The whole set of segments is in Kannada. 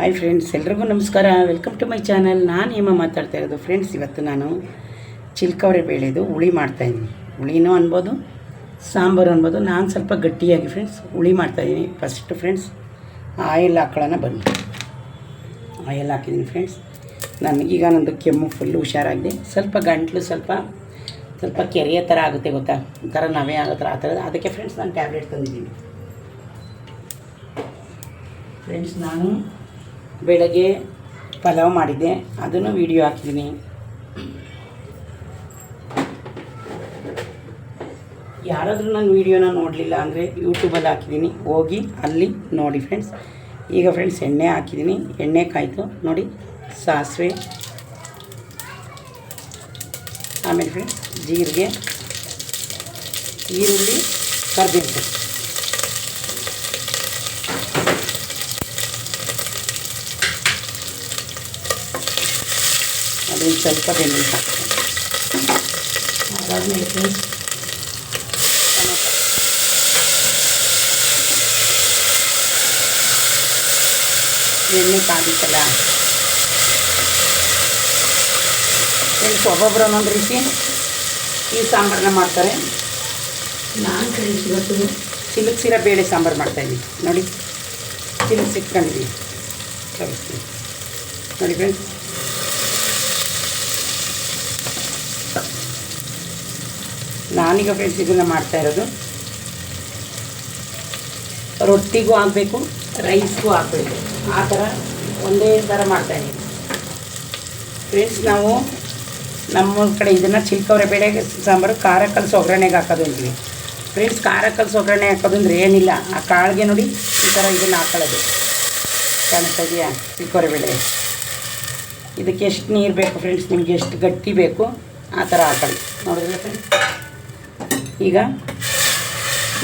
ಹಾಯ್ ಫ್ರೆಂಡ್ಸ್ ಎಲ್ರಿಗೂ ನಮಸ್ಕಾರ. ವೆಲ್ಕಮ್ ಟು ಮೈ ಚಾನಲ್ ನಾನು ಹೇಮ ಮಾತಾಡ್ತಾ ಇರೋದು. ಫ್ರೆಂಡ್ಸ್ ಇವತ್ತು ನಾನು ಚಿಲ್ಕವರೆ ಬೇಳೆದು ಹುಳಿ ಮಾಡ್ತಾಯಿದ್ದೀನಿ ಹುಳಿನೂ ಅನ್ಬೋದು, ಸಾಂಬಾರು ಅನ್ಬೋದು. ನಾನು ಸ್ವಲ್ಪ ಗಟ್ಟಿಯಾಗಿ ಫ್ರೆಂಡ್ಸ್ ಹುಳಿ ಮಾಡ್ತಾಯಿದ್ದೀನಿ ಫಸ್ಟ್ ಫ್ರೆಂಡ್ಸ್ ಆಯಿಲ್ ಹಾಕೊಳ್ಳೋಣ ಬನ್ನಿ. ಆಯಿಲ್ ಹಾಕಿದ್ದೀನಿ ಫ್ರೆಂಡ್ಸ್ ನನಗೀಗ ನಂದು ಕೆಮ್ಮು ಫುಲ್ಲು ಹುಷಾರಾಗಿದೆ. ಸ್ವಲ್ಪ ಗಂಟ್ಲು ಸ್ವಲ್ಪ ಸ್ವಲ್ಪ ಕೆರೆಯ ಥರ ಆಗುತ್ತೆ ಗೊತ್ತಾ? ಒಂಥರ ನವೆ ಆಗೋ ಥರ ಆ ಥರ ಅದಕ್ಕೆ ಫ್ರೆಂಡ್ಸ್ ನಾನು ಟ್ಯಾಬ್ಲೆಟ್ ತಂದಿದ್ದೀನಿ. ಫ್ರೆಂಡ್ಸ್ ನಾನು ಬೆಳಗ್ಗೆ ಪಲಾವ್ ಮಾಡಿದ್ದೆ. ಅದನ್ನು ವಿಡಿಯೋ ಹಾಕಿದ್ದೀನಿ. ಯಾರಾದರೂ ನನ್ನ ವೀಡಿಯೋನ ನೋಡಲಿಲ್ಲ ಅಂದರೆ ಯೂಟ್ಯೂಬಲ್ಲಿ ಹಾಕಿದ್ದೀನಿ. ಹೋಗಿ ಅಲ್ಲಿ ನೋಡಿ ಫ್ರೆಂಡ್ಸ್ ಈಗ ಫ್ರೆಂಡ್ಸ್ ಎಣ್ಣೆ ಹಾಕಿದ್ದೀನಿ. ಎಣ್ಣೆ ಕಾಯಿತು ನೋಡಿ, ಸಾಸಿವೆ. ಆಮೇಲೆ ಫ್ರೆಂಡ್ಸ್ ಜೀರಿಗೆ, ಈರುಳ್ಳಿ ಕರಿಬೇವು ಅದನ್ನು ಸ್ವಲ್ಪ ಬೆಣ್ಣೆ ಹಾಕ್ತೀನಿ ಅದಾದಮೇಲೆ ಫ್ರೆಂಡ್ಸ್ ಎಣ್ಣೆ ಕಾದಿತ್ತಲ್ಲ ಫ್ರೆಂಡ್ಸ್ ಒಬ್ಬೊಬ್ಬರು ಒಂದೊಂದು ರೀತಿ ಈ ಸಾಂಬಾರನ್ನ ಮಾಡ್ತಾರೆ. ನಾನು ಫ್ರೆಂಡ್ಸ್ ಇವತ್ತು ಸಿಲುಕ್ಸಿರೋ ಬೇಳೆ ಸಾಂಬಾರು ಮಾಡ್ತಾಯಿದ್ದೀನಿ ನೋಡಿ ಸಿಲುಕ್ ಸಿಕ್ಕೊಂಡಿದ್ದೀನಿ ತೋರಿಸ್ತೀನಿ ನೋಡಿ ಫ್ರೆಂಡ್ಸ್ ನಾನೀಗ ಫ್ರೆಂಡ್ಸ್ ಇದನ್ನು ಮಾಡ್ತಾ ಇರೋದು. ರೊಟ್ಟಿಗೂ ಆಗಬೇಕು ರೈಸ್ಗೂ ಆಗಬೇಕು. ಆ ಥರ ಒಂದೇ ಥರ ಮಾಡ್ತಾಯಿದ್ದೀನಿ ಫ್ರೆಂಡ್ಸ್ ನಾವು ನಮ್ಮ ಕಡೆ ಇದನ್ನು ಚಿಲ್ಕವರೆ ಬೇಳೆ ಸಾಂಬಾರು, ಖಾರ ಕಲಸಿ ಒಗ್ಗರಣೆಗೆ ಹಾಕೋದು ಅಂತೀವಿ ಫ್ರೆಂಡ್ಸ್ ಖಾರ ಕಲಸಿ ಒಗ್ಗರಣೆ ಹಾಕೋದು ಅಂದರೆ ಏನಿಲ್ಲ. ಆ ಕಾಳಿಗೆ ನೋಡಿ ಈ ಥರ ಇದನ್ನು ಹಾಕೊಳ್ಳೋದು. ಕಾಣಿಸ್ತಾ ಇದೆಯಾ ಚಿಲ್ಕವರೆ ಬೇಳೆ. ಇದಕ್ಕೆ ಎಷ್ಟು ನೀರು ಬೇಕು ಫ್ರೆಂಡ್ಸ್ ನಿಮಗೆ ಎಷ್ಟು ಗಟ್ಟಿ ಬೇಕು, ಆ ಥರ ಹಾಕೊಳ್ಳಿ. ನೋಡಿದ್ರೆ ಫ್ರೆಂಡ್ಸ್ ಈಗ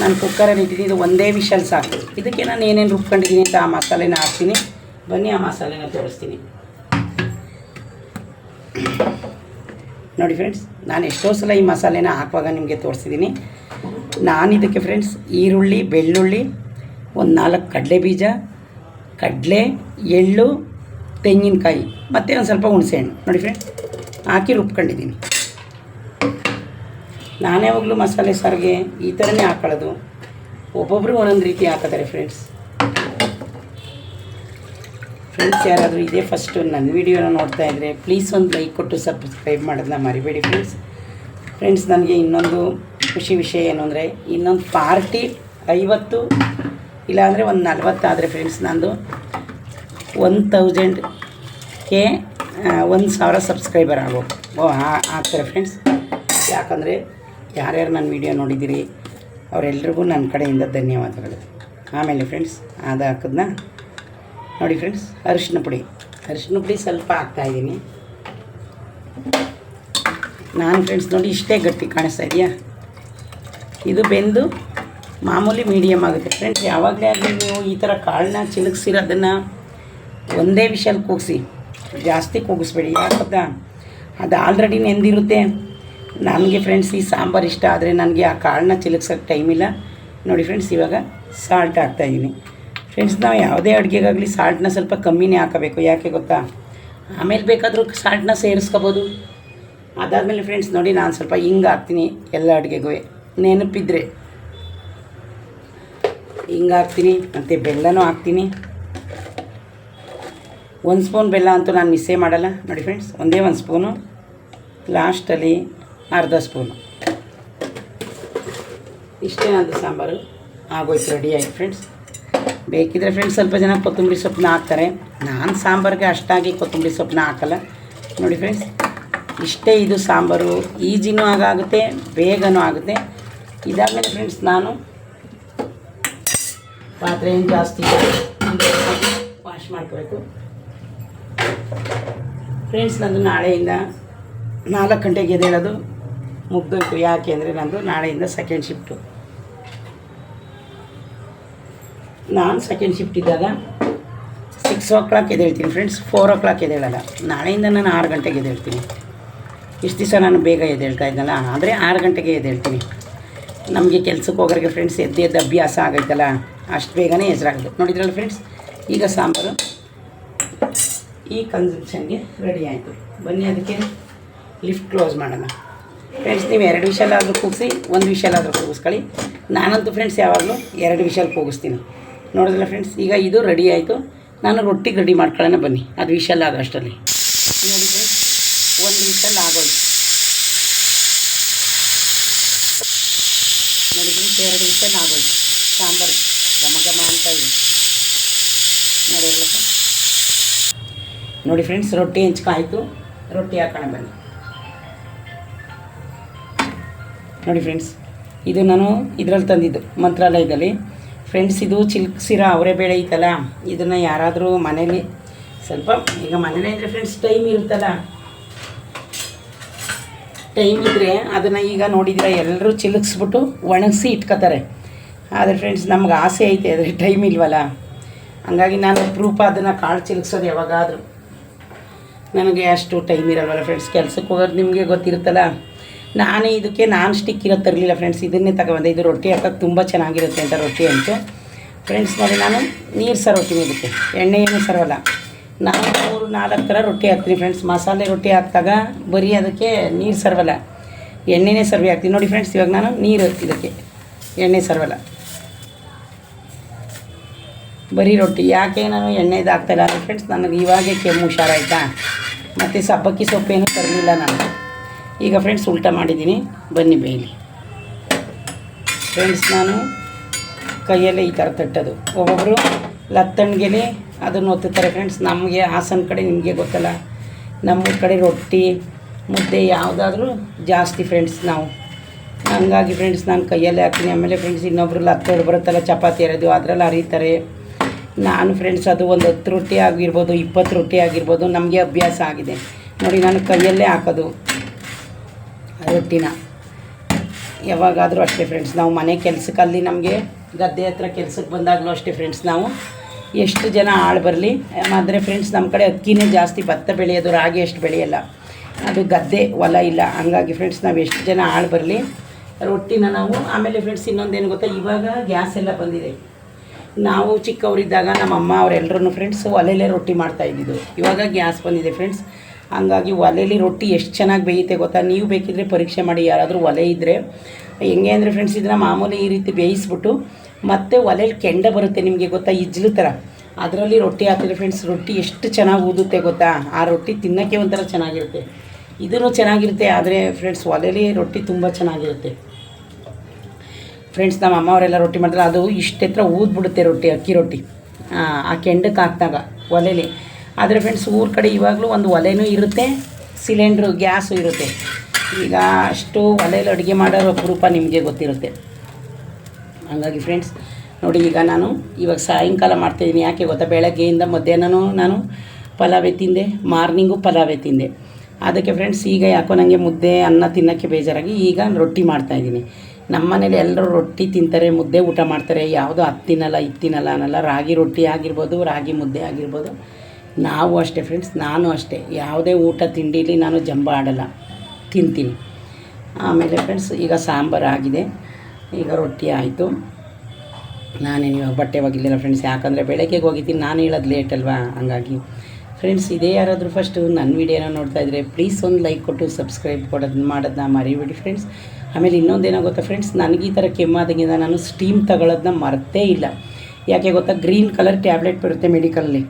ನಾನು ಕುಕ್ಕರಲ್ಲಿ ಇಟ್ಟಿದ್ದೀನಿ. ಇದು ಒಂದೇ ವಿಷಲ್ ಸಾಕು. ಇದಕ್ಕೆ ನಾನು ಏನೇನು ರುಬ್ಕೊಂಡಿದ್ದೀನಿ ಅಂತ ಆ ಮಸಾಲೆನ ಹಾಕ್ತೀನಿ. ಬನ್ನಿ, ಆ ಮಸಾಲೆನ ತೋರಿಸ್ತೀನಿ. ನೋಡಿ ಫ್ರೆಂಡ್ಸ್ ನಾನು ಎಷ್ಟೋ ಸಲ ಈ ಮಸಾಲೆನ ಹಾಕುವಾಗ ನಿಮಗೆ ತೋರಿಸಿದ್ದೀನಿ. ನಾನು ಇದಕ್ಕೆ ಫ್ರೆಂಡ್ಸ್ ಈರುಳ್ಳಿ, ಬೆಳ್ಳುಳ್ಳಿ, ಒಂದು ನಾಲ್ಕು ಕಡಲೆ ಬೀಜ, ಕಡಲೆ, ಎಳ್ಳು, ತೆಂಗಿನಕಾಯಿ ಮತ್ತು ಒಂದು ಸ್ವಲ್ಪ ಹುಣಸೆಹಣ್ಣು. ನೋಡಿ ಫ್ರೆಂಡ್ಸ್ ಹಾಕಿ ರುಬ್ಕೊಂಡಿದ್ದೀನಿ. ನಾನು ಯಾವಾಗಲೂ ಮಸಾಲೆ ಸಾರಿಗೆ, ಈ ಥರನೇ ಹಾಕೊಳ್ಳೋದು. ಒಬ್ಬೊಬ್ಬರು ಒಂದೊಂದು ರೀತಿ ಹಾಕೋತಾರೆ ಫ್ರೆಂಡ್ಸ್ ಫ್ರೆಂಡ್ಸ್ ಯಾರಾದರೂ ಇದೇ ಫಸ್ಟು ನನ್ನ ವೀಡಿಯೋನ ನೋಡ್ತಾ ಇದ್ದರೆ ಪ್ಲೀಸ್ ಒಂದು ಲೈಕ್ ಕೊಟ್ಟು ಸಬ್ಸ್ಕ್ರೈಬ್ ಮಾಡೋದನ್ನ ಮರಿಬೇಡಿ ಫ್ರೆಂಡ್ಸ್ ಫ್ರೆಂಡ್ಸ್ ನನಗೆ ಇನ್ನೊಂದು ಖುಷಿ ವಿಷಯ ಏನು ಅಂದರೆ ಇನ್ನೊಂದು ಪಾರ್ಟಿ ಐವತ್ತು ಇಲ್ಲಾಂದರೆ ಒಂದು ನಲ್ವತ್ತಾದರೆ ಫ್ರೆಂಡ್ಸ್ ನಂದು ಒನ್ ತೌಸಂಡ್ಗೆ ಒಂದು ಸಾವಿರ ಸಬ್ಸ್ಕ್ರೈಬರ್ ಆಗೋ, ಓ ಆಗ್ತಾರೆ ಫ್ರೆಂಡ್ಸ್ ಯಾಕಂದರೆ ಯಾರ್ಯಾರು ನನ್ನ ವೀಡಿಯೋ ನೋಡಿದ್ದೀರಿ, ಅವರೆಲ್ರಿಗೂ ನನ್ನ ಕಡೆಯಿಂದ ಧನ್ಯವಾದಗಳು. ಆಮೇಲೆ ಫ್ರೆಂಡ್ಸ್ ಅದು ಹಾಕಿದ್ನ ನೋಡಿ ಫ್ರೆಂಡ್ಸ್ ಅರಿಶಿನ ಪುಡಿ. ಅರಿಶಿನ ಪುಡಿ ಸ್ವಲ್ಪ ಹಾಕ್ತಾಯಿದ್ದೀನಿ ನಾನು ಫ್ರೆಂಡ್ಸ್ ನೋಡಿ ಇಷ್ಟೇ ಗಟ್ಟಿ ಕಾಣಿಸ್ತಾ ಇದೆಯಾ? ಇದು ಬೆಂದು ಮಾಮೂಲಿ ಮೀಡಿಯಮ್ ಆಗುತ್ತೆ. ಫ್ರೆಂಡ್ಸ್ ಯಾವಾಗಲೇ ಆಗಲಿ ನೀವು ಈ ಥರ ಕಾಳನ್ನ ಚಿಲುಕ್ಸಿರೋದನ್ನು ಒಂದೇ ವಿಷಲ್ಲಿ ಕೂಗಿಸಿ. ಜಾಸ್ತಿ ಕೂಗಿಸ್ಬೇಡಿ. ಯಾಕಂತ ಅದು ಆಲ್ರೆಡಿ ನೆಂದಿರುತ್ತೆ. ನನಗೆ ಫ್ರೆಂಡ್ಸ್ ಈ ಸಾಂಬಾರು ಇಷ್ಟ ಆದರೆ ನನಗೆ ಆ ಕಾಳನ್ನ ಚಿಲುಕ್ಸೋಕ್ಕೆ ಇಲ್ಲ. ನೋಡಿ ಫ್ರೆಂಡ್ಸ್ ಇವಾಗ ಸಾಲ್ಟ್ ಹಾಕ್ತಾಯಿದ್ದೀನಿ ಫ್ರೆಂಡ್ಸ್ ನಾವು ಯಾವುದೇ ಅಡುಗೆಗಾಗಲಿ ಸಾಲ್ಟನ್ನ ಸ್ವಲ್ಪ ಕಮ್ಮಿನೇ ಹಾಕಬೇಕು. ಯಾಕೆ ಗೊತ್ತಾ? ಆಮೇಲೆ ಬೇಕಾದರೂ ಸಾಲ್ಟನ್ನ ಸೇರಿಸ್ಕೋಬೋದು. ಅದಾದಮೇಲೆ ಫ್ರೆಂಡ್ಸ್ ನೋಡಿ ನಾನು ಸ್ವಲ್ಪ ಹಿಂಗೆ ಹಾಕ್ತೀನಿ ಎಲ್ಲ ಅಡುಗೆಗೂ. ನೆನಪಿದ್ರೆ. ಹಿಂಗೆ ಹಾಕ್ತೀನಿ, ಮತ್ತು ಬೆಲ್ಲನೂ ಹಾಕ್ತೀನಿ. ಒಂದು ಸ್ಪೂನ್ ಬೆಲ್ಲ ಅಂತೂ ನಾನು ಮಿಸ್ಸೇ ಮಾಡಲ್ಲ. ನೋಡಿ ಫ್ರೆಂಡ್ಸ್ ಒಂದೇ ಒಂದು ಸ್ಪೂನು ಲಾಸ್ಟಲ್ಲಿ ಅರ್ಧ ಸ್ಪೂನು. ಇಷ್ಟೇ ನಂದು ಸಾಂಬಾರು. ಆಗೋಯ್ತು ರೆಡಿ ಆಯ್ತು ಫ್ರೆಂಡ್ಸ್ ಬೇಕಿದ್ರೆ ಫ್ರೆಂಡ್ಸ್ ಸ್ವಲ್ಪ ಜನ ಕೊತ್ತಂಬರಿ ಸೊಪ್ಪನ್ನ ಹಾಕ್ತಾರೆ. ನಾನು ಸಾಂಬಾರಿಗೆ ಅಷ್ಟಾಗಿ ಕೊತ್ತಂಬರಿ ಸೊಪ್ಪನ್ನ ಹಾಕಲ್ಲ. ನೋಡಿ ಫ್ರೆಂಡ್ಸ್ ಇಷ್ಟೇ ಇದು ಸಾಂಬಾರು. ಈಜಿನೂ ಆಗುತ್ತೆ ಬೇಗನೂ ಆಗುತ್ತೆ. ಇದಾದಮೇಲೆ ಫ್ರೆಂಡ್ಸ್ ನಾನು ಪಾತ್ರೆ ಏನು ಜಾಸ್ತಿ ವಾಶ್ ಮಾಡ್ಕೋಬೇಕು. ಫ್ರೆಂಡ್ಸ್ ನಂದು ನಾಳೆಯಿಂದ ನಾಲ್ಕು ಗಂಟೆಗೆ ಎದ್ದೇಳೋದು. ಮುಗ್ದೋಯ್ತು ಯಾಕೆ ಅಂದರೆ ನಂದು ನಾಳೆಯಿಂದ ಸೆಕೆಂಡ್ ಶಿಫ್ಟು ನಾನು ಸೆಕೆಂಡ್ ಶಿಫ್ಟ್ ಇದ್ದಾಗ ಸಿಕ್ಸ್ ಓ ಕ್ಲಾಕ್ ಎದ್ದೇಳ್ತೀನಿ ಫ್ರೆಂಡ್ಸ್ ಫೋರ್ ಓ ಕ್ಲಾಕ್ ಎದ್ದೇಳಲ್ಲ. ನಾಳೆಯಿಂದ ನಾನು ಆರು ಗಂಟೆಗೆ ಎದ್ದೇಳ್ತೀನಿ. ಇಷ್ಟು ದಿವಸ ನಾನು ಬೇಗ ಎದ್ದೇಳ್ತಾ ಇದ್ದಲ್ಲ, ಆದರೆ ಆರು ಗಂಟೆಗೆ ಎದ್ದೇಳ್ತೀನಿ. ನಮಗೆ ಕೆಲ್ಸಕ್ಕೆ ಹೋಗೋರಿಗೆ ಫ್ರೆಂಡ್ಸ್ ಎದ್ದು ಎದ್ದು ಅಭ್ಯಾಸ ಆಗೈತಲ್ಲ, ಅಷ್ಟು ಬೇಗನೆ ಹೆಸರಾಗುತ್ತೆ ನೋಡಿದ್ರಲ್ಲ ಫ್ರೆಂಡ್ಸ್ ಈಗ ಸಾಂಬಾರು. ಈ ಕನ್ಸಂಪ್ಷನ್ಗೆ ರೆಡಿ ಆಯಿತು. ಬನ್ನಿ, ಅದಕ್ಕೆ ಲಿಫ್ಟ್ ಕ್ಲೋಸ್ ಮಾಡೋಣ. ಫ್ರೆಂಡ್ಸ್ ನೀವು ಎರಡು ವಿಷಲಾದರೂ ಕೂಗಿಸಿ, ಒಂದು ವಿಷಲಾದರೂ ಕೂಗಿಸ್ಕೊಳ್ಳಿ. ನಾನಂತೂ ಫ್ರೆಂಡ್ಸ್ ಯಾವಾಗಲೂ ಎರಡು ವಿಷಲ್ ಕೂಗಿಸ್ತೀನಿ. ನೋಡಿದ್ರಲ್ಲ ಫ್ರೆಂಡ್ಸ್ ಈಗ ಇದು ರೆಡಿ ಆಯಿತು. ನಾನು ರೊಟ್ಟಿಗೆ ರೆಡಿ ಮಾಡ್ಕೊಳ್ಳೋಣ ಬನ್ನಿ. ಅದು ವಿಷಲ್ ಆಗೋ ಅಷ್ಟರಲ್ಲಿ. ನೋಡಿ ಫ್ರೆಂಡ್ಸ್ ಒಂದು ವಿಷಲ್ ಆಗೋಯ್ತು. ನೋಡಿ ಫ್ರೆಂಡ್ಸ್ ಎರಡು ವಿಷಲ್ ಆಗೋಯ್ತು. ಸಾಂಬಾರು ಘಮ ಘಮ ಅಂತ ಇದೆ. ನೋಡಿ ಫ್ರೆಂಡ್ಸ್ ರೊಟ್ಟಿ ಹೆಂಚ್ಕಾಯ್ತು ರೊಟ್ಟಿ ಹಾಕೋಣ ಬನ್ನಿ. ನೋಡಿ ಫ್ರೆಂಡ್ಸ್ ಇದು ನಾನು ಇದರಲ್ಲಿ ತಂದಿದ್ದು ಮಂತ್ರಾಲಯದಲ್ಲಿ. ಫ್ರೆಂಡ್ಸ್ ಇದು ಚಿಲ್ಕ್ ಸಿರ ಅವರೇ ಬೇಳೆ ಐತಲ್ಲ ಇದನ್ನು ಯಾರಾದರೂ ಮನೇಲಿ ಸ್ವಲ್ಪ, ಈಗ ಮನೇಲಿ ಅಂದರೆ ಫ್ರೆಂಡ್ಸ್ ಟೈಮ್ ಇರುತ್ತಲ್ಲ. ಟೈಮ್ ಇದ್ದರೆ ಅದನ್ನು ಈಗ ನೋಡಿದರೆ ಎಲ್ಲರೂ ಚಿಲುಕ್ಸ್ಬಿಟ್ಟು ಒಣಗಿಸಿ ಇಟ್ಕೋತಾರೆ. ಆದರೆ ಫ್ರೆಂಡ್ಸ್ ನಮ್ಗೆ ಆಸೆ ಐತೆ, ಆದರೆ ಟೈಮ್ ಇಲ್ವಲ್ಲ. ಹಂಗಾಗಿ ನಾನು ಪ್ರೂಫ್ ಅದನ್ನು ಕಾಳು ಚಿಲುಕ್ಸೋದು ಯಾವಾಗಾದರೂ. ನನಗೆ ಅಷ್ಟು ಟೈಮ್ ಇರಲ್ವಲ್ಲ ಫ್ರೆಂಡ್ಸ್ ಕೆಲಸಕ್ಕೆ ಹೋಗೋದು ನಿಮಗೆ ಗೊತ್ತಿರುತ್ತಲ್ಲ. ನಾನು ಇದಕ್ಕೆ ನಾನ್ ಸ್ಟಿಕ್ ಇರೋದು ತರಲಿಲ್ಲ ಫ್ರೆಂಡ್ಸ್ ಇದನ್ನೇ ತಗೊಬಂದೆ ಇದು ರೊಟ್ಟಿ ಹಾಕೋಕ್ಕೆ ತುಂಬ ಚೆನ್ನಾಗಿರುತ್ತೆ ಅಂತ ರೊಟ್ಟಿ ಅಂತ. ಫ್ರೆಂಡ್ಸ್ ನೋಡಿ ನಾನು ನೀರು ಸರೋತೀನಿ ಇದಕ್ಕೆ ಎಣ್ಣೆ ಏನು ಸರ್ವಲ್ಲ. ನಾನು ಮೂರು, ನಾಲ್ಕು ಥರ ರೊಟ್ಟಿ ಹಾಕ್ತೀನಿ ಫ್ರೆಂಡ್ಸ್ ಮಸಾಲೆ ರೊಟ್ಟಿ ಹಾಕಿದಾಗ ಬರೀ ಅದಕ್ಕೆ ನೀರು ಸರ್ವಲ್ಲ. ಎಣ್ಣೆನೇ ಸರ್ವೆ ಹಾಕ್ತೀನಿ ನೋಡಿ ಫ್ರೆಂಡ್ಸ್ ಇವಾಗ ನಾನು ನೀರು ಇದಕ್ಕೆ. ಎಣ್ಣೆ ಸರ್ವಲ್ಲ. ಬರೀ ರೊಟ್ಟಿ. ಯಾಕೆ ನಾನು ಎಣ್ಣೆದು ಹಾಕ್ತಾಯಿಲ್ಲ ಫ್ರೆಂಡ್ಸ್ ನನಗೆ ಇವಾಗೆ ಕೆಮ್ಮು ಹುಷಾರಾಯ್ತಾ? ಮತ್ತು ಸಬ್ಬಕ್ಕಿ ಸೊಪ್ಪೇನು ತರಲಿಲ್ಲ ನಾನು. ಈಗ ಫ್ರೆಂಡ್ಸ್ ಉಲ್ಟಾ ಮಾಡಿದ್ದೀನಿ. ಬನ್ನಿ ಬೇಯಿ ಫ್ರೆಂಡ್ಸ್ ನಾನು ಕೈಯಲ್ಲೇ ಈ ಥರ ತಟ್ಟೋದು. ಒಬ್ಬೊಬ್ಬರು ಲತ್ತಣಿಗೆಲಿ ಅದನ್ನು ಒತ್ತುತ್ತಾರೆ ಫ್ರೆಂಡ್ಸ್ ನಮಗೆ ಹಾಸನ ಕಡೆ ನಿಮಗೆ ಗೊತ್ತಲ್ಲ, ನಮ್ಮ ಕಡೆ ರೊಟ್ಟಿ, ಮುದ್ದೆ ಯಾವುದಾದ್ರೂ ಜಾಸ್ತಿ ಫ್ರೆಂಡ್ಸ್ ನಾವು. ಹಂಗಾಗಿ ಫ್ರೆಂಡ್ಸ್ ನಾನು ಕೈಯಲ್ಲೇ ಹಾಕ್ತೀನಿ. ಆಮೇಲೆ ಫ್ರೆಂಡ್ಸ್ ಇನ್ನೊಬ್ರು ಲತ್ತೋಡು ಬರುತ್ತಲ್ಲ, ಚಪಾತಿ ಅರೋದು ಅದರಲ್ಲಿ ಅರಿತಾರೆ. ನಾನು ಫ್ರೆಂಡ್ಸ್ ಅದು ಒಂದು ಹತ್ತು ರೊಟ್ಟಿ ಆಗಿರ್ಬೋದು, ಇಪ್ಪತ್ತು ರೊಟ್ಟಿ ಆಗಿರ್ಬೋದು, ನಮಗೆ ಅಭ್ಯಾಸ ಆಗಿದೆ. ನೋಡಿ, ನಾನು ಕೈಯಲ್ಲೇ ಹಾಕೋದು. ರೊಟ್ಟಿನ ಯಾವಾಗಾದರೂ ಅಷ್ಟೇ ಫ್ರೆಂಡ್ಸ್ ನಾವು ಮನೆ ಕೆಲಸಕ್ಕಲ್ಲಿ ನಮಗೆ ಗದ್ದೆ ಹತ್ರ ಕೆಲಸಕ್ಕೆ ಬಂದಾಗಲೂ ಅಷ್ಟೇ ಫ್ರೆಂಡ್ಸ್ ನಾವು. ಎಷ್ಟು ಜನ ಆಳು ಬರಲಿ. ಆದರೆ ಫ್ರೆಂಡ್ಸ್ ನಮ್ಮ ಕಡೆ ಅಕ್ಕಿನೇ ಜಾಸ್ತಿ ಭತ್ತ ಬೆಳೆಯೋದು, ರಾಗಿ ಅಷ್ಟು ಬೆಳೆಯಲ್ಲ. ಅದು ಗದ್ದೆ, ಹೊಲ ಇಲ್ಲ. ಹಂಗಾಗಿ ಫ್ರೆಂಡ್ಸ್ ನಾವು ಎಷ್ಟು ಜನ ಆಳು ಬರಲಿ. ರೊಟ್ಟಿನ ನಾವು, ಆಮೇಲೆ ಫ್ರೆಂಡ್ಸ್ ಇನ್ನೊಂದೇನು ಗೊತ್ತಾ? ಇವಾಗ ಗ್ಯಾಸ್ ಎಲ್ಲ ಬಂದಿದೆ. ನಾವು ಚಿಕ್ಕವರಿದ್ದಾಗ ನಮ್ಮ ಅಮ್ಮ ಅವರೆಲ್ಲರೂ ಫ್ರೆಂಡ್ಸ್ ಒಲೆಯಲ್ಲೇ ರೊಟ್ಟಿ ಮಾಡ್ತಾಯಿದ್ದಿದ್ದು ಇವಾಗ ಗ್ಯಾಸ್ ಬಂದಿದೆ ಫ್ರೆಂಡ್ಸ್ ಹಂಗಾಗಿ ಒಲೆಯಲ್ಲಿ ರೊಟ್ಟಿ ಎಷ್ಟು ಚೆನ್ನಾಗಿ ಬೇಯುತ್ತೆ ಗೊತ್ತಾ? ನೀವು ಬೇಕಿದ್ರೆ ಪರೀಕ್ಷೆ ಮಾಡಿ, ಯಾರಾದರೂ ಒಲೆ ಇದ್ದರೆ ಹೆಂಗೆ ಅಂದರೆ ಫ್ರೆಂಡ್ಸ್ ಇದನ್ನ ಮಾಮೂಲಿ ಈ ರೀತಿ ಬೇಯಿಸ್ಬಿಟ್ಟು ಮತ್ತೆ ಒಲೆಯಲ್ಲಿ ಕೆಂಡ ಬರುತ್ತೆ ನಿಮಗೆ ಗೊತ್ತಾ? ಇಜ್ಲು ಥರ ಅದರಲ್ಲಿ ರೊಟ್ಟಿ ಹಾಕಿದ್ರೆ ಫ್ರೆಂಡ್ಸ್ ರೊಟ್ಟಿ ಎಷ್ಟು ಚೆನ್ನಾಗಿ ಊದುತ್ತೆ ಗೊತ್ತಾ? ಆ ರೊಟ್ಟಿ ತಿನ್ನೋಕ್ಕೆ ಒಂಥರ ಚೆನ್ನಾಗಿರುತ್ತೆ. ಇದೂ ಚೆನ್ನಾಗಿರುತ್ತೆ, ಆದರೆ ಫ್ರೆಂಡ್ಸ್ ಒಲೆಯಲ್ಲಿ ರೊಟ್ಟಿ ತುಂಬ ಚೆನ್ನಾಗಿರುತ್ತೆ. ಫ್ರೆಂಡ್ಸ್ ನಮ್ಮ ಅಮ್ಮ ಅವರೆಲ್ಲ ರೊಟ್ಟಿ ಮಾಡಿದ್ರೆ ಅದು ಇಷ್ಟೆತ್ರ ಊದ್ಬಿಡುತ್ತೆ ರೊಟ್ಟಿ, ಅಕ್ಕಿ ರೊಟ್ಟಿ. ಆ ಕೆಂಡಕ್ಕೆ ಹಾಕಿದಾಗ ಒಲೆಲಿ. ಆದರೆ ಫ್ರೆಂಡ್ಸ್ ಊರ ಕಡೆ ಇವಾಗಲೂ ಒಂದು ಒಲೆನೂ ಇರುತ್ತೆ ಸಿಲಿಂಡ್ರು ಗ್ಯಾಸು ಇರುತ್ತೆ. ಈಗ ಅಷ್ಟು ಒಲೆಯಲ್ಲಿ ಅಡುಗೆ ಮಾಡೋರು ಅಪರೂಪ ನಿಮಗೆ ಗೊತ್ತಿರುತ್ತೆ. ಹಾಗಾಗಿ ಫ್ರೆಂಡ್ಸ್ ನೋಡಿ ಈಗ ನಾನು ಇವಾಗ ಸಾಯಂಕಾಲ ಮಾಡ್ತಾಯಿದ್ದೀನಿ ಯಾಕೆ ಗೊತ್ತಾ? ಬೆಳಗ್ಗೆಯಿಂದ ಮಧ್ಯಾಹ್ನನೂ ನಾನು ಪಲಾವೆ ತಿಂದೆ, ಮಾರ್ನಿಂಗು ಪಲಾವೆ ತಿಂದೆ. ಅದಕ್ಕೆ ಫ್ರೆಂಡ್ಸ್ ಈಗ ಯಾಕೋ ನನಗೆ ಮುದ್ದೆ, ಅನ್ನ ತಿನ್ನೋಕ್ಕೆ ಬೇಜಾರಾಗಿ ಈಗ ರೊಟ್ಟಿ ಮಾಡ್ತಾಯಿದ್ದೀನಿ ನಮ್ಮ ಮನೇಲಿ ಎಲ್ಲರೂ ರೊಟ್ಟಿ ತಿಂತಾರೆ, ಮುದ್ದೆ ಊಟ ಮಾಡ್ತಾರೆ. ಯಾವುದು ಹತ್ತಿನಲ್ಲ ಇತ್ತಿನಲ್ಲ ಅನ್ನಲ್ಲ. ರಾಗಿ ರೊಟ್ಟಿ ಆಗಿರ್ಬೋದು, ರಾಗಿ ಮುದ್ದೆ ಆಗಿರ್ಬೋದು. ನಾವು ಅಷ್ಟೇ ಫ್ರೆಂಡ್ಸ್ ನಾನು ಅಷ್ಟೇ. ಯಾವುದೇ ಊಟ ತಿಂಡೀಲಿ ನಾನು ಜಂಬ ಆಡಲ್ಲ. ತಿಂತೀನಿ. ಆಮೇಲೆ ಫ್ರೆಂಡ್ಸ್ ಈಗ ಸಾಂಬಾರು ಆಗಿದೆ. ಈಗ ರೊಟ್ಟಿ ಆಯಿತು. ನಾನೇನು ಇವಾಗ ಬಟ್ಟೆ ಒಗಿಲಿಲ್ಲ ಫ್ರೆಂಡ್ಸ್ ಯಾಕಂದರೆ ಬೆಳಗ್ಗೆಗೆ ಹೋಗಿದ್ದೀನಿ ನಾನು ಹೇಳೋದು ಲೇಟ್ ಅಲ್ವಾ? ಹಂಗಾಗಿ. ಫ್ರೆಂಡ್ಸ್ ಇದೇ ಯಾರಾದರೂ ಫಸ್ಟು ನನ್ನ ವೀಡಿಯೋನ ನೋಡ್ತಾ ಇದ್ದರೆ ಪ್ಲೀಸ್ ಒಂದು ಲೈಕ್ ಕೊಟ್ಟು ಸಬ್ಸ್ಕ್ರೈಬ್ ಕೊಡೋದು ಮಾಡೋದನ್ನ ಮರಿಬಿಡಿ ಫ್ರೆಂಡ್ಸ್ ಆಮೇಲೆ ಇನ್ನೊಂದೇನೋ ಗೊತ್ತಾ ಫ್ರೆಂಡ್ಸ್ ನನಗೆ ಈ ಥರ ಕೆಮ್ಮಾದಾಗಿಂದ ನಾನು ಸ್ಟೀಮ್ ತಗೊಳ್ಳೋದನ್ನ ಮರ್ತೇ ಇಲ್ಲ. ಯಾಕೆ ಗೊತ್ತಾ? ಗ್ರೀನ್ ಕಲರ್ ಟ್ಯಾಬ್ಲೆಟ್ ಬರುತ್ತೆ ಮೆಡಿಕಲಲ್ಲಿ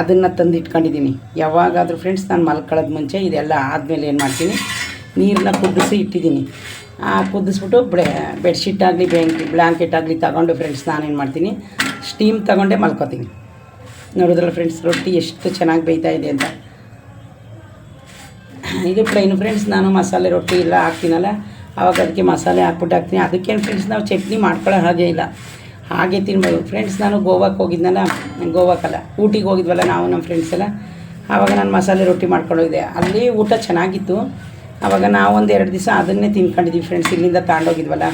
ಅದನ್ನು ತಂದು ಇಟ್ಕೊಂಡಿದ್ದೀನಿ ಯಾವಾಗಾದರೂ ಫ್ರೆಂಡ್ಸ್ ನಾನು ಮಲ್ಕೊಳ್ಳೋದು ಮುಂಚೆ ಇದೆಲ್ಲ ಆದಮೇಲೆ ಏನು ಮಾಡ್ತೀನಿ ನೀರನ್ನ ಕುದಿಸಿ ಇಟ್ಟಿದ್ದೀನಿ. ಆ ಕುದಿಸ್ಬಿಟ್ಟು ಬ್ಲೆ ಬೆಡ್ಶೀಟ್ ಆಗಲಿ ಬ್ಯಾಂಕಿ ಬ್ಲ್ಯಾಂಕೆಟ್ ಆಗಲಿ ತಗೊಂಡು ಫ್ರೆಂಡ್ಸ್ ಏನು ಮಾಡ್ತೀನಿ ಸ್ಟೀಮ್ ತಗೊಂಡೇ ಮಲ್ಕೋತೀನಿ. ನೋಡಿದ್ರಲ್ಲ ಫ್ರೆಂಡ್ಸ್ ರೊಟ್ಟಿ ಎಷ್ಟು ಚೆನ್ನಾಗಿ ಬೇಯ್ತಾ ಇದೆ ಅಂತ. ಇದು ಪ್ಲೈನು ಫ್ರೆಂಡ್ಸ್ ನಾನು ಮಸಾಲೆ ರೊಟ್ಟಿ ಎಲ್ಲ ಹಾಕ್ತೀನಲ್ಲ ಆವಾಗ ಅದಕ್ಕೆ ಮಸಾಲೆ ಹಾಕ್ಬಿಟ್ಟು ಹಾಕ್ತೀನಿ. ಅದಕ್ಕೇನು ಫ್ರೆಂಡ್ಸ್ ನಾವು ಚಟ್ನಿ ಮಾಡ್ಕೊಳ್ಳೋ ಹಾಗೆ ಇಲ್ಲ. ಹಾಗೆ ತಿನ್ಬೋದು ಫ್ರೆಂಡ್ಸ್ ನಾನು ಗೋವಾಕ್ಕೆ ಹೋಗಿದ್ನಲ್ಲ ಗೋವಾಕ್ಕಲ್ಲ ಊಟಿಗೆ ಹೋಗಿದ್ವಲ್ಲ ನಾವು ನಮ್ಮ ಫ್ರೆಂಡ್ಸ್ ಎಲ್ಲ. ಆವಾಗ ನಾನು ಮಸಾಲೆ ರೊಟ್ಟಿ ಮಾಡ್ಕೊಂಡೋಗಿದ್ದೆ ಅಲ್ಲಿ ಊಟ ಚೆನ್ನಾಗಿತ್ತು. ಆವಾಗ ನಾವು ಒಂದು ಎರಡು ದಿವಸ ಅದನ್ನೇ ತಿನ್ಕೊಂಡಿದ್ವಿ ಫ್ರೆಂಡ್ಸ್ ಇಲ್ಲಿಂದ ತಗೊಂಡೋಗಿದ್ವಲ್ಲ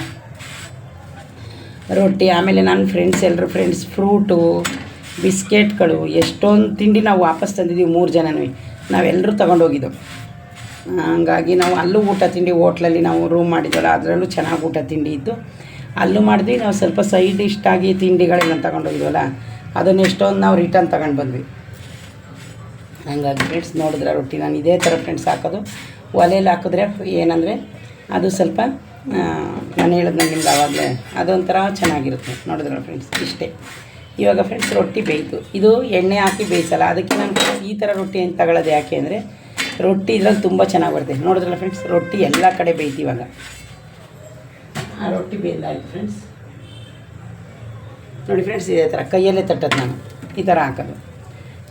ರೊಟ್ಟಿ, ಆಮೇಲೆ ನನ್ನ ಫ್ರೆಂಡ್ಸ್ ಎಲ್ಲರೂ ಫ್ರೆಂಡ್ಸ್ ಫ್ರೂಟು ಬಿಸ್ಕೆಟ್ಗಳು, ಎಷ್ಟೊಂದು ತಿಂಡಿ ನಾವು ವಾಪಸ್ ತಂದಿದ್ದೀವಿ ಮೂರು ಜನನೂ ನಾವೆಲ್ಲರೂ ತೊಗೊಂಡೋಗಿದ್ದು ಹಂಗಾಗಿ ನಾವು ಅಲ್ಲೂ ಊಟ ತಿಂಡಿ, ಹೋಟ್ಲಲ್ಲಿ ನಾವು ರೂಮ್ ಮಾಡಿದ್ವಲ್ಲ, ಅದರಲ್ಲೂ ಚೆನ್ನಾಗಿ ಊಟ ತಿಂಡಿ ಇತ್ತು. ಅಲ್ಲೂ ಮಾಡಿದ್ವಿ, ನಾವು ಸ್ವಲ್ಪ ಸೈಡ್ ಇಷ್ಟಾಗಿ ತಿಂಡಿಗಳೆಲ್ಲ ತಗೊಂಡೋಗಿದ್ವಲ್ಲ ಅದನ್ನ ಎಷ್ಟೊಂದು ನಾವು ರಿಟರ್ನ್ ತಗೊಂಡು ಬಂದ್ವಿ. ಹಂಗಾಗಿ ಫ್ರೆಂಡ್ಸ್ ನೋಡಿದ್ರೆ ರೊಟ್ಟಿ, ನಾನು ಇದೇ ಥರ ಫ್ರೆಂಡ್ಸ್ ಹಾಕೋದು. ಒಲೆಯಲ್ಲಿ ಹಾಕಿದ್ರೆ ಏನಂದರೆ, ಅದು ಸ್ವಲ್ಪ ನಾನು ಹೇಳಿದ್ನ ನಿಮ್ಗೆ ಆವಾಗಲೇ ಅದೊಂಥರ ಚೆನ್ನಾಗಿರುತ್ತೆ ನೋಡಿದ್ರೆ ಫ್ರೆಂಡ್ಸ್ ಇಷ್ಟೇ. ಇವಾಗ ಫ್ರೆಂಡ್ಸ್ ರೊಟ್ಟಿ ಬೇಯಿತು. ಇದು ಎಣ್ಣೆ ಹಾಕಿ ಬೇಯಿಸಲ್ಲ, ಅದಕ್ಕೆ ನಾನು ಈ ಥರ ರೊಟ್ಟಿ ಏನು ತಗೊಳ್ಳೋದು ಯಾಕೆ ಅಂದರೆ, ರೊಟ್ಟಿ ಇದ್ರಲ್ಲಿ ತುಂಬ ಚೆನ್ನಾಗಿ ಬರುತ್ತೆ. ನೋಡಿದ್ರಲ್ಲ ಫ್ರೆಂಡ್ಸ್ ರೊಟ್ಟಿ ಎಲ್ಲ ಕಡೆ ಬೇಯ್ತು ಇವಾಗ. ಆ ರೊಟ್ಟಿ ಬೇಯ್ದಾಯ್ತು ಫ್ರೆಂಡ್ಸ್ ನೋಡಿ ಫ್ರೆಂಡ್ಸ್ ಇದೇ ಥರ ಕೈಯಲ್ಲೇ ತಟ್ಟೋದು ನಾನು. ಈ ಥರ ಹಾಕೋದು.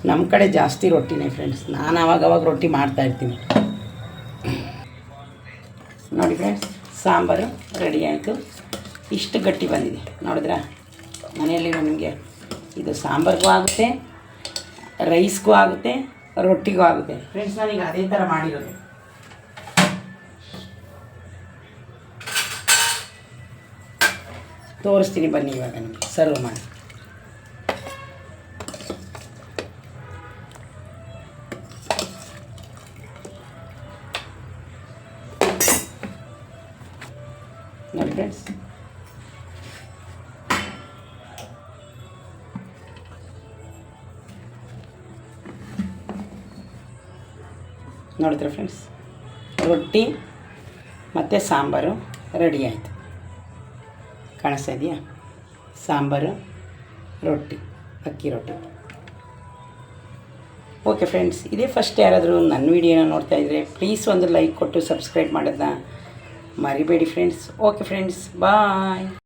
ನಮ್ಮ ಕಡೆ ಜಾಸ್ತಿ ರೊಟ್ಟಿನೇ ಫ್ರೆಂಡ್ಸ್ ನಾನು ಅವಾಗ ಅವಾಗ ರೊಟ್ಟಿ ಮಾಡ್ತಾ ಇರ್ತೀನಿ. ನೋಡಿ ಫ್ರೆಂಡ್ಸ್ ಸಾಂಬಾರು ರೆಡಿ ಆಯಿತು. ಇಷ್ಟು ಗಟ್ಟಿ ಬಂದಿದೆ. ನೋಡಿದ್ರಾ? ಮನೆಯಲ್ಲಿ ನಿಮಗೆ ಇದು ಸಾಂಬಾರಿಗೂ ಆಗುತ್ತೆ ರೈಸ್ಗೂ ಆಗುತ್ತೆ, ರೊಟ್ಟಿಗೂ ಆಗುತ್ತೆ. ಫ್ರೆಂಡ್ಸ್ ನಾನೀಗ ಅದೇ ಥರ ಮಾಡಿರೋದು. ತೋರಿಸ್ತೀನಿ ಬನ್ನಿ ಇವಾಗ ನಿಮಗೆ. ಸರ್ವ್ ಮಾಡಿ. ನೋಡಿ ಫ್ರೆಂಡ್ಸ್ ನೋಡಿದ್ರೆ ಫ್ರೆಂಡ್ಸ್ ರೊಟ್ಟಿ ಮತ್ತು ಸಾಂಬಾರು ರೆಡಿ ಆಯಿತು. ಕಾಣಿಸ್ತಾ ಇದೆಯಾ? ಸಾಂಬಾರು, ರೊಟ್ಟಿ, ಅಕ್ಕಿ ರೊಟ್ಟಿ. ಓಕೆ ಫ್ರೆಂಡ್ಸ್ ಇದೇ ಫಸ್ಟ್ ಯಾರಾದರೂ ನನ್ನ ವೀಡಿಯೋನ ನೋಡ್ತಾ ಇದ್ದರೆ ಪ್ಲೀಸ್ ಒಂದು ಲೈಕ್ ಕೊಟ್ಟು ಸಬ್ಸ್ಕ್ರೈಬ್ ಮಾಡೋದನ್ನ ಮರಿಬೇಡಿ ಫ್ರೆಂಡ್ಸ್ ಓಕೆ ಫ್ರೆಂಡ್ಸ್ ಬಾಯ್